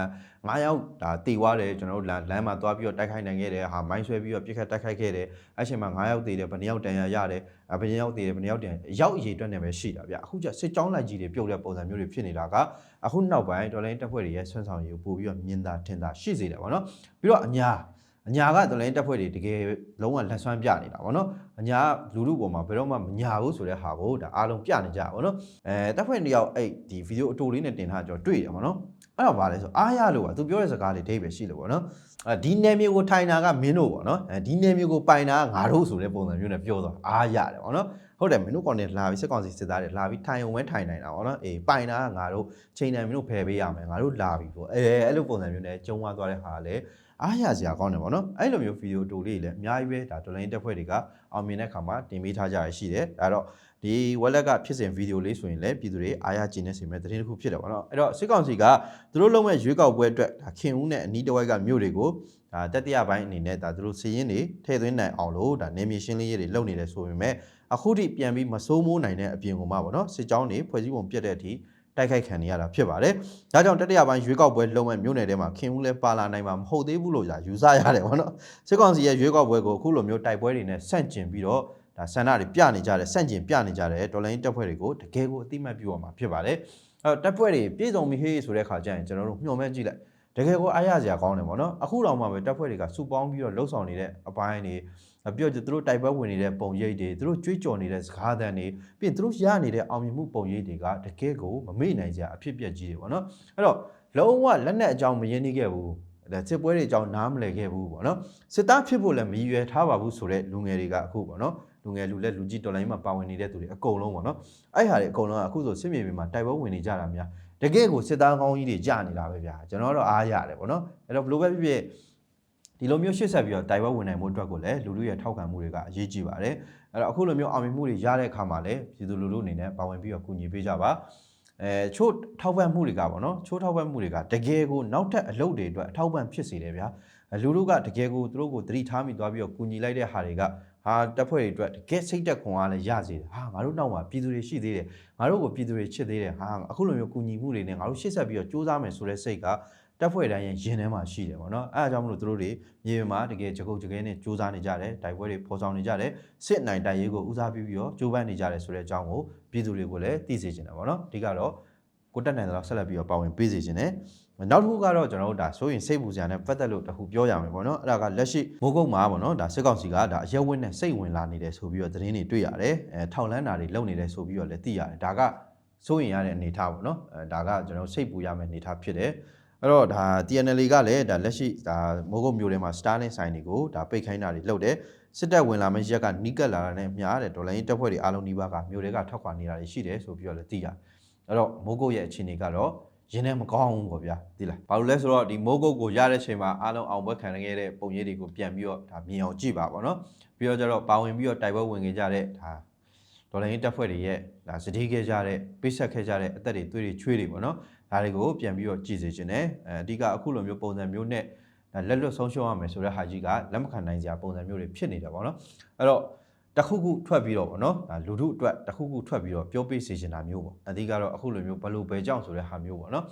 9ယောက်ဒါတေသွားတယ်ကျွန်တော်တို့လမ်းလမ်းမှာသွားပြီးတော့တိုက်ခိုက်နိုင်ခဲ့တယ်ဟာမိုင်းဆွဲပြီးတော့ပြစ်ခတ်တိုက်ခိုက်ခဲ့တယ်အဲ့ချိန်မှာ9ယောက်တေတယ်ဘယ်နှယောက်တန်ရရတယ်အဘယ်နှယောက်တေတယ်ဘယ်နှယောက်တန်ရောက်အရေးအတွက်နဲ့ပဲရှိတာဗျအခုကျစစ်ကြောင်းလိုက်ကြီးတွေပြုတ်တဲ့ပုံစံမျိုးတွေဖြစ်နေတာကအခုနောက်ပိုင်းတော်လိုင်းတက်ဖွဲ့တွေရဲ့ဆွမ်းဆောင်ရည်ကိုပို့ပြီးတော့မြင်သာထင်သာရှိစေတယ်ဗောနော်ပြီးတော့အညာ အညာကတော်လိုင်းတက်ဖွဲ့တွေတကယ်လုံးဝလက်ဆွမ်းပြနေတာဗောနော်အညာကလူလူပေါ်မှာဘယ်တော့မှမညာဘူးဆိုတဲ့ဟာကိုဒါအားလုံးပြနေကြပါဗောနော်အဲတက်ဖွဲ့တယောက်အဲ့ဒီဗီဒီယိုအတူလေးနဲ့တင်ထားကြတော့တွေ့တယ်ဗောနော်အဲ့တော့ဗာလဲဆိုအားရလို့ကသူပြောတဲ့စကားလေးဒိတ်ပဲရှိလို့ဗောနော်အဲဒီနယ်မြေကိုထိုင်တာကမင်းတို့ဗောနော်အဲဒီနယ်မြေကိုပိုင်တာကငါတို့ဆိုတဲ့ပုံစံမျိုးနဲ့ပြောသွားအားရတယ်ဗောနော်ဟုတ်တယ်မင်းတို့ကောင်တွေလာပြီးစစ်ကောင်စီစစ်သားတွေလာပြီးထိုင်ုံပဲထိုင်နိုင်တာဗောနော်အေးပိုင်တာကငါတို့ချိန်တိုင်းမင်းတို့ဖယ်ပေးရမယ်ငါတို့လာပြီပေါ့အဲအဲ့လိုပုံစံမျိုးနဲ့ကျုံသွားသွားတဲ့ဟာကလည်း အားရစရာကောင်းတယ်ဗောနော်အဲ့လိုမျိုးဗီဒီယိုတိုလေးတွေလည်းအများကြီးပဲဒါဒေါ်လာရင်းတက်ဖွဲ့တွေကအောင်မြင်တဲ့ခါမှာတင်ပေးထားကြရရှိတယ်ဒါတော့ဒီဝက်လက်ကဖြစ်စဉ်ဗီဒီယိုလေးဆိုရင်လည်းပြည်သူတွေအားရကျင်နေစေမဲ့သတင်းတစ်ခုဖြစ်တယ်ဗောနော်အဲ့တော့စစ်ကောင်စီကသူတို့လုံးမဲ့ရွေးကောက်ပွဲအတွက်ဒါခင်ဦးနဲ့အနီးတစ်ဝိုက်ကမြို့တွေကိုဒါတတိယပိုင်းအနေနဲ့ဒါသူတို့စီးရင်တွေထည့်သွင်းနိုင်အောင်လို့ဒါနေမြေရှင်းလင်းရေးတွေလုပ်နေတယ်ဆိုပေမဲ့အခုထိပြန်ပြီးမစိုးမိုးနိုင်တဲ့အပြင်ကိုမှပေါ့နော်စစ်ကြောင်းတွေဖွဲ့စည်းပုံပြတ်တဲ့အထိ တိုက်ခိုက်ခံနေရတာဖြစ်ပါတယ်။ဒါကြောင့်တတိယပိုင်းရွေးကောက်ပွဲလုံးဝမြို့နယ်ထဲမှာခင်ဦးလဲပါလာနိုင်မှာမဟုတ်သေးဘူးလို့ယူဆရတယ်ပေါ့နော်။စစ်ကောင်စီရဲ့ရွေးကောက်ပွဲကိုအခုလိုမျိုးတိုက်ပွဲတွေနဲ့ဆန့်ကျင်ပြီးတော့ဒါဆန္ဒတွေပြနေကြတယ်ဆန့်ကျင်ပြနေကြတယ်တော်လိုင်းတပ်ဖွဲ့တွေကိုတကယ်ကိုအတိမတ်ပြုရမှာဖြစ်ပါတယ်။အဲတော့တပ်ဖွဲ့တွေပြည်စုံပြီးဟေးဆိုတဲ့ခါကျရင်ကျွန်တော်တို့ညှော်မဲ့ကြည့်လိုက် တကယ်ကိုအားရစရာကောင်းတယ်ပေါ့နော်အခုတော့မှပဲတပ်ဖွဲ့တွေကစုပေါင်းပြီးတော့လှုပ်ဆောင်နေတဲ့အပိုင်းတွေအပြောကြသူတို့တိုက်ပွဲဝင်နေတဲ့ပုံရိပ်တွေသူတို့ကြွေးကြော်နေတဲ့စကားသံတွေပြီးရင်သူတို့ရနေတဲ့အောင်မြင်မှုပုံရိပ်တွေကတကယ်ကိုမမေ့နိုင်စရာအဖြစ်အပျက်ကြီးတွေပေါ့နော်အဲ့တော့လုံးဝလက်နက်အကြောင်းမရင်းနှီးခဲ့ဘူးဒါစစ်ပွဲတွေအကြောင်းနားမလည်ခဲ့ဘူးပေါ့နော်စစ်သားဖြစ်ဖို့လည်းမရည်ရွယ်ထားပါဘူးဆိုတော့လူငယ်တွေကအခုပေါ့နော်လူငယ်လူလက်လူကြီးတော်လိုင်းမှာပါဝင်နေတဲ့သူတွေအကုန်လုံးပေါ့နော်အဲ့ဟာတွေအကုန်လုံးကအခုဆိုစစ်မြေပြင်မှာတိုက်ပွဲဝင်နေကြတာများ တကယ်ကိုစစ်သားကောင်းကြီးတွေကြာနေတာပဲဗျာကျွန်တော်တော့အားရတယ်ပေါ့နော်အဲ့တော့ဘလို့ပဲဖြစ်ဖြစ်ဒီလိုမျိုးရှေ့ဆက်ပြီးတော့တိုက်ပွဲဝင်နိုင်မှုအတွက်ကိုလည်းလူလူရဲ့ထောက်ခံမှုတွေကအရေးကြီးပါတယ်အဲ့တော့အခုလိုမျိုးအောင်မြင်မှုတွေရတဲ့အခါမှာလည်းပြည်သူလူထုအနေနဲ့ပါဝင်ပြီးတော့ကူညီပေးကြပါအဲချို့ထောက်ပံ့မှုတွေကပေါ့နော်ချို့ထောက်ပံ့မှုတွေကတကယ်ကိုနောက်ထပ်အလုပ်တွေအတွက်အထောက်ပံ့ဖြစ်စေတယ်ဗျာလူလူကတကယ်ကိုသူတို့ကိုသတိထားမိသွားပြီးတော့ကူညီလိုက်တဲ့ဟာတွေက ဟာတက်ဖွဲ့တွေအတွက်တကယ်စိတ်တက်ခွန်အားလည်းရစေတယ်ဟာငါတို့နောက်မှာပြည်သူတွေရှိသေးတယ်ငါတို့ကိုပြည်သူတွေချစ်သေးတယ်ဟာအခုလိုမျိုးကူညီမှုတွေနဲ့ငါတို့ရှေ့ဆက်ပြီးတော့စူးစမ်းမယ်ဆိုတဲ့စိတ်ကတက်ဖွဲ့တိုင်းရဲ့ရင်ထဲမှာရှိတယ်ပေါ့နော်အဲအကြောင်းမလို့သူတို့တွေမြေပြင်မှာတကယ်ကြကုတ်ကြခဲနဲ့စူးစမ်းနေကြတယ်တိုက်ပွဲတွေဖော်ဆောင်နေကြတယ်စစ်နိုင်တိုက်ရေးကိုဦးစားပေးပြီးတော့ကြိုးပမ်းနေကြတယ်ဆိုတဲ့အကြောင်းကိုပြည်သူတွေကိုလည်းသိစေချင်တယ်ပေါ့နော်အဓိကတော့ကိုတက်နိုင်တဲ့လောက်ဆက်လက်ပြီးတော့ပါဝင်ပေးစေချင်တယ် နောက်တစ်ခုကတော့ကျွန်တော်တို့ဒါဆိုရင်စိတ်ပူစရာနဲ့ပတ်သက်လို့တခုပြောရမယ်ပေါ့နော်အဲ့ဒါကလက်ရှိမိုးကုတ်မှာပေါ့နော်ဒါစစ်ကောင်စီကဒါအရက်ဝင်းနဲ့စိတ်ဝင်လာနေတယ်ဆိုပြီးတော့သတင်းတွေတွေ့ရတယ်အဲထောက်လန်းတာတွေလုပ်နေတယ်ဆိုပြီးတော့လည်းသိရတယ်ဒါကစိုးရင်ရတဲ့အနေအထားပေါ့နော်အဲဒါကကျွန်တော်စိတ်ပူရမယ့်အနေအထားဖြစ်တယ်အဲ့တော့ဒါ TNL ကလည်းဒါလက်ရှိဒါမိုးကုတ်မျိုးထဲမှာ Starlink ဆိုင်တွေကိုဒါပိတ်ခိုင်းတာတွေလုပ်တယ်စစ်တပ်ဝင်လာမယ့်ရက်ကနီးကပ်လာတာနဲ့မျှတဲ့ဒေါ်လာရင်းတပ်ဖွဲ့တွေအားလုံးဒီဘက်ကမျိုးတွေကထောက်ခွာနေတာတွေရှိတယ်ဆိုပြီးတော့လည်းသိရတယ်အဲ့တော့မိုးကုတ်ရဲ့အခြေအနေကတော့ ရင်းနဲ့မကောင်းဘူးပေါ့ဗျာသိလားဘာလို့လဲဆိုတော့ဒီမိုးကုတ်ကိုရတဲ့ချိန်မှာအားလုံးအောင်ပွဲခံခဲ့တဲ့ပုံရိပ်တွေကိုပြန်ပြီးတော့ဒါမြင်အောင်ကြည့်ပါပေါ့နော်ပြီးတော့ကျတော့ပါဝင်ပြီးတော့တိုက်ပွဲဝင်ခဲ့ကြတဲ့ဒါဒေါ်လာရင်းတပ်ဖွဲ့တွေရဲ့ဒါစတိခဲ့ကြတဲ့ပိတ်ဆက်ခဲ့ကြတဲ့အသက်တွေသွေးတွေချွေးတွေပေါ့နော်ဒါတွေကိုပြန်ပြီးတော့ကြည့်စေချင်တယ်အဲအဓိကအခုလိုမျိုးပုံစံမျိုးနဲ့ဒါလက်လွတ်ဆုံးရှုံးရမယ်ဆိုတဲ့ဟာကြီးကလက်မခံနိုင်စရာပုံစံမျိုးတွေဖြစ်နေတယ်ပေါ့နော်အဲ့တော့ တခုခုထွက်ပြီးတော့ဗောနော်ဒါလူတို့အတွက်တခုခုထွက်ပြီးတော့ပြောပေးစေချင်တာမျိုးပေါ့အဓိကတော့အခုလိုမျိုးဘလို့ပဲကြောင့်ဆိုတဲ့ဟာမျိုးပေါ့နော်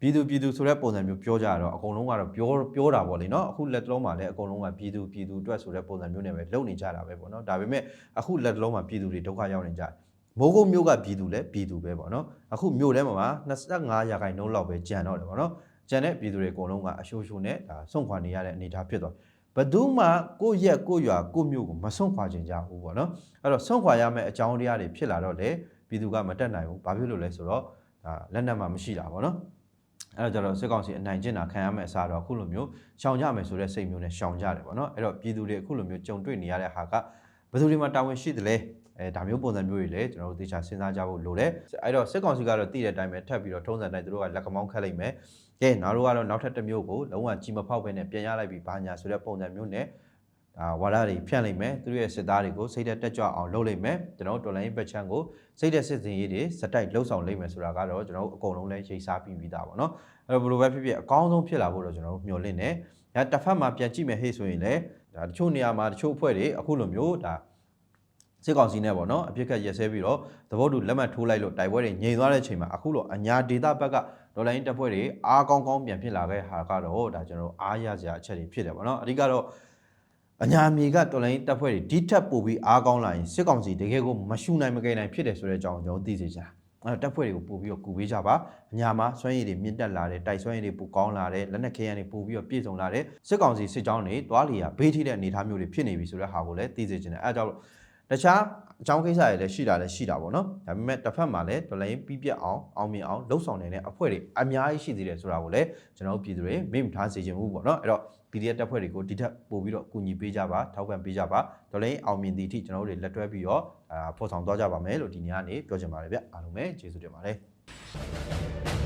ပြည်သူပြည်သူဆိုတဲ့ပုံစံမျိုးပြောကြတော့အကုန်လုံးကတော့ပြောပြောတာပေါ့လေနော်အခုလက်တလုံးမှာလည်းအကုန်လုံးကပြည်သူပြည်သူအတွက်ဆိုတဲ့ပုံစံမျိုးနဲ့ပဲလုပ်နေကြတာပဲပေါ့နော်ဒါပေမဲ့အခုလက်တလုံးမှာပြည်သူတွေဒုက္ခရောက်နေကြတယ်မိုးကုတ်မျိုးကပြည်သူလည်းပြည်သူပဲပေါ့နော်အခုမျိုးထဲမှာ25ရာခိုင်နှုန်းလောက်ပဲကြံတော့တယ်ပေါ့နော်ကြံတဲ့ပြည်သူတွေအကုန်လုံးကအရှိုးရှိုးနဲ့ဒါဆုံးခွာနေရတဲ့အနေအထားဖြစ်သွားဘယ် သူမှကိုယ့်ရက်ကိုယ့်ရွာကိုယ့်မျိုးကိုမဆုံးခွာခြင်းကြဘူးပေါ့နော်အဲ့တော့ဆုံးခွာရမယ့်အကြောင်းတရားတွေဖြစ်လာတော့လေပြည်သူကမတက်နိုင်ဘူးဘာဖြစ်လို့လဲဆိုတော့ဒါလက်နက်မှမရှိတာပေါ့နော်အဲ့တော့ကျတော့စစ်ကောင်စီအနိုင်ကျင့်တာခံရမယ့်အစားတော့အခုလိုမျိုးရှောင်ကြမယ်ဆိုတဲ့စိတ်မျိုးနဲ့ရှောင်ကြတယ်ပေါ့နော်အဲ့တော့ပြည်သူတွေအခုလိုမျိုးကြုံတွေ့နေရတဲ့ဟာကဘယ်သူတွေမှတာဝန်ရှိတယ်လဲအဲဒါမျိုးပုံစံမျိုးတွေလည်းကျွန်တော်တို့သေချာစဉ်းစားကြဖို့လိုတယ်အဲ့တော့စစ်ကောင်စီကတော့တည်တဲ့အတိုင်းပဲထပ်ပြီးတော့ထုံးစံတိုင်းသူတို့ကလက်ကမောင်းခတ်လိုက်မယ် ကဲနောက်တို့ကတော့နောက်ထပ်တစ်မျိုးကိုလုံးဝကြီးမဖောက်ပဲနဲ့ပြန်ရလိုက်ပြီးဘာညာဆိုတဲ့ပုံစံမျိုးနဲ့ဒါဝါဒတွေဖြန့်လိုက်မယ်သူတို့ရဲ့စစ်သားတွေကိုစိတ်သက်တက်ကြွအောင်လုပ်လိုက်မယ်ကျွန်တော်တို့တော်လိုင်းဘက်ချန်ကိုစိတ်သက်စစ်စင်ရေးတွေစက်တိုက်လှုပ်ဆောင်လိုက်မယ်ဆိုတာကတော့ကျွန်တော်တို့အကုန်လုံးလည်းရိပ်စားပြီးပြီးသားပေါ့နော်အဲ့တော့ဘယ်လိုပဲဖြစ်ဖြစ်အကောင်းဆုံးဖြစ်လာဖို့တော့ကျွန်တော်တို့မျှော်လင့်နေဒါတစ်ဖက်မှာပြန်ကြည့်မယ်ဟေ့ဆိုရင်လည်းဒါတချို့နေရာမှာတချို့အဖွဲ့တွေအခုလိုမျိုးဒါ စစ်ကောင်စီနဲ့ပေါ့နော်အပြစ်ကရက်ဆဲပြီးတော့သဘောတူလက်မှတ်ထိုးလိုက်လို့တိုက်ပွဲတွေငြိမ်သွားတဲ့အချိန်မှာအခုလိုအညာဒေတာဘက်ကဒေါ်လာရင်းတပ်ဖွဲ့တွေအားကောင်းကောင်းပြန်ဖြစ်လာခဲ့ဟာကတော့ဒါကျွန်တော်တို့အားရစရာအချက်တွေဖြစ်တယ်ပေါ့နော်အဓိကတော့အညာမြေကတော်လိုင်းတပ်ဖွဲ့တွေဒီထက်ပိုပြီးအားကောင်းလာရင်စစ်ကောင်စီတကယ်ကိုမရှူနိုင်မကယ်နိုင်ဖြစ်တယ်ဆိုတဲ့အကြောင်းကျွန်တော်သိစေချင်တာအဲ့တော့တပ်ဖွဲ့တွေကိုပို့ပြီးတော့ကူပေးကြပါအညာမှာစွမ်းရည်တွေမြင့်တက်လာတယ်တိုက်စွမ်းရည်တွေပိုကောင်းလာတယ်လက်နက်ခဲယမ်းတွေပို့ပြီးတော့ပြည့်စုံလာတယ်စစ်ကောင်စီစစ်ကြောင်းတွေတွားလီယာဘေးထိတဲ့အနေအထားမျိုးတွေဖြစ်နေပြီဆိုတဲ့ဟာကိုလည်းသိစေချင်တယ်အဲဒါကြောင့် တခြားအကြောင်းကိစ္စတွေလည်းရှိတာလည်းရှိတာပေါ့နော်ဒါပေမဲ့တစ်ဖက်မှာလည်းဒေါ်လာရင်းပြီးပြတ်အောင်အောင်မြင်အောင်လှုပ်ဆောင်နေတဲ့အဖွဲ့တွေအများကြီးရှိသေးတယ်ဆိုတာကိုလည်းကျွန်တော်တို့ပြည်သူတွေမေ့မထားစေချင်ဘူးပေါ့နော်အဲ့တော့ PDF တပ်ဖွဲ့တွေကိုဒီထက်ပို့ပြီးတော့ကူညီပေးကြပါထောက်ပံ့ပေးကြပါဒေါ်လာရင်းအောင်မြင်သည့်အထိကျွန်တော်တို့တွေလက်တွဲပြီးတော့အာဖော်ဆောင်သွားကြပါမယ်လို့ဒီနေ့ကနေပြောချင်ပါတယ်ဗျအားလုံးပဲကျေးဇူးတင်ပါတယ်